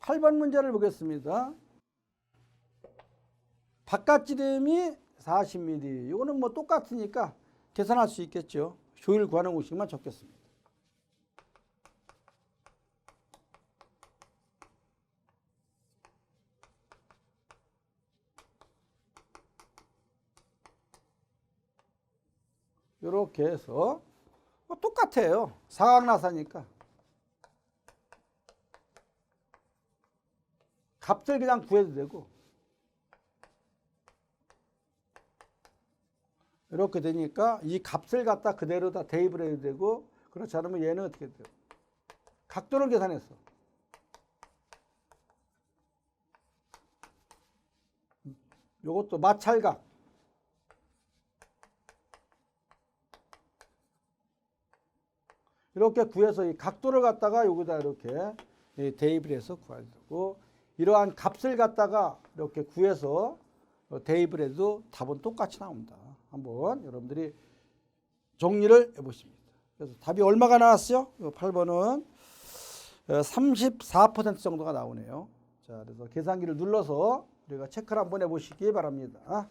8번 문제를 보겠습니다. 바깥 지름이 40mm. 이거는 뭐 똑같으니까 계산할 수 있겠죠. 효율 구하는 공식만 적겠습니다. 이렇게 해서 뭐 똑같아요. 사각나사니까. 값을 그냥 구해도 되고 이렇게 되니까 이 값을 갖다 그대로 다 대입을 해도 되고 그렇지 않으면 얘는 어떻게 돼요? 각도를 계산했어. 요것도 마찰각. 이렇게 구해서 이 각도를 갖다가 여기다 이렇게 예, 대입을 해서 되고 이러한 값을 갖다가 이렇게 구해서 어, 대입을 해도 답은 똑같이 나옵니다. 한번 여러분들이 정리를 해보십니다. 그래서 답이 얼마가 나왔어요? 8번은 34% 정도가 나오네요. 자, 그래서 계산기를 눌러서 우리가 체크를 한번 해보시기 바랍니다.